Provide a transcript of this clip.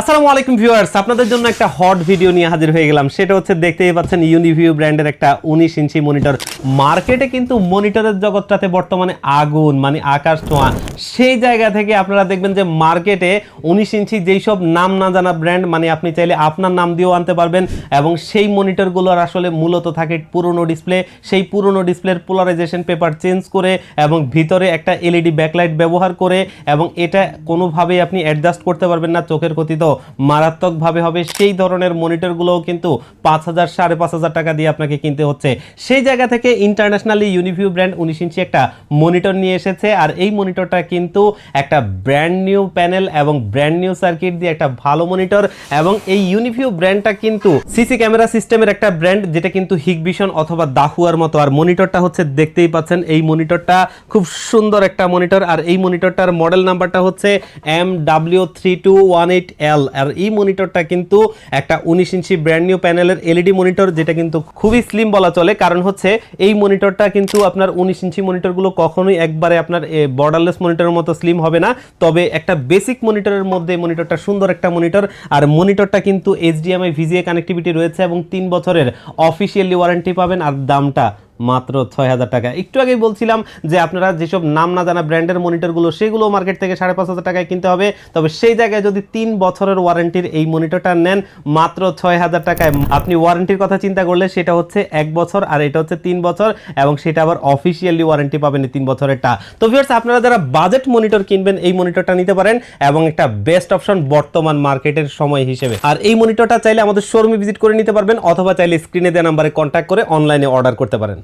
আসসালামু আলাইকুম ভিউয়ার্স, আপনাদের জন্য একটা হট ভিডিও নিয়ে হাজির হয়ে গেলাম। সেটা হচ্ছে দেখতেই পাচ্ছেন ইউনিভিউ ব্র্যান্ডের একটা উনিশ ইঞ্চি মনিটর মার্কেটে কিন্তু মনিটরের জগৎটাতে বর্তমানে আগুন মানে আকাশ ছোঁয়া সেই জায়গা থেকে আপনারা দেখবেন যে মার্কেটে উনিশ ইঞ্চি যেই সব নাম না জানা ব্র্যান্ড মানে আপনি চাইলে আপনার নাম দিয়েও আনতে পারবেন এবং সেই মনিটরগুলোর আসলে মূলত থাকে পুরনো ডিসপ্লে সেই পুরনো ডিসপ্লের পোলারাইজেশন পেপার চেঞ্জ করে এবং ভিতরে একটা এলইডি ব্যাকলাইট ব্যবহার করে এবং এটা কোনোভাবেই আপনি অ্যাডজাস্ট করতে পারবেন না, চোখের ক্ষতি মারাত্মকভাবে হবে। সেই ধরনের মনিটরগুলোও কিন্তু পাঁচ হাজার, সাড়ে পাঁচ হাজার টাকা দিয়ে আপনাকে কিনতে হচ্ছে। সেই জায়গা থেকে ইন্টারন্যাশনালি ইউনিভিউ ব্র্যান্ড উনিশ ইঞ্চি একটা মনিটর নিয়ে এসেছে। আর এই মনিটরটা কিন্তু একটা ব্র্যান্ড নিউ প্যানেল এবং ব্র্যান্ড নিউ সার্কিট দিয়ে একটা ভালো মনিটর এবং এই ইউনিভিউ ব্র্যান্ডটা কিন্তু সিসি ক্যামেরা সিস্টেমের একটা ব্র্যান্ড যেটা কিন্তু হিগভিশন অথবা দাহুয়ার মতো। আর মনিটরটা হচ্ছে দেখতেই পাচ্ছেন, এই মনিটরটা খুব সুন্দর একটা মনিটর। আর এই মনিটরটার মডেল নাম্বারটা হচ্ছে M W three two one eight L আর এই মনিটরটা কিন্তু একটা উনিশ ইঞ্চি ব্র্যান্ড নিউ প্যানেলের এলইডি মনিটর যেটা কিন্তু খুবই স্লিম বলা চলে। কারণ হচ্ছে এই মনিটরটা কিন্তু আপনার উনিশ ইঞ্চি মনিটরগুলো কখনোই একবারে আপনার বর্ডারলেস মনিটরের মতো স্লিম হবে না। তবে একটা বেসিক মনিটরের মধ্যে মনিটরটা সুন্দর একটা মনিটর আর মনিটরটা কিন্তু এইচডিএমআই ভিজিএ কানেক্টিভিটি রয়েছে এবং তিন বছরের অফিসিয়ালি ওয়ারেন্টি পাবেন। আর দামটা মাত্র ছয় হাজার টাকা। একটু আগেই বলছিলাম যে আপনারা যেসব নাম না জানা ব্র্যান্ডের মনিটরগুলো, সেগুলো মার্কেট থেকে সাড়ে পাঁচ হাজার টাকায় কিনতে হবে। তবে সেই জায়গায় যদি তিন বছরের ওয়ারেন্টির এই মনিটরটা নেন, মাত্র ছয় হাজার টাকায়। আপনি ওয়ারেন্টির কথা চিন্তা করলে সেটা হচ্ছে এক বছর আর এটা হচ্ছে তিন বছর এবং সেটা আবার অফিসিয়ালি ওয়ারেন্টি পাবেন তিন বছরেরটা। তো ভিউয়ার্স আপনারা যারা বাজেট মনিটর কিনবেন, এই মনিটরটা নিতে পারেন এবং একটা বেস্ট অপশন বর্তমান মার্কেটের সময় হিসেবে। আর এই মনিটরটা চাইলে আমাদের শোরুমে ভিজিট করে নিতে পারবেন, অথবা চাইলে স্ক্রিনে দেওয়া নাম্বারে কন্ট্যাক্ট করে অনলাইনে অর্ডার করতে পারেন।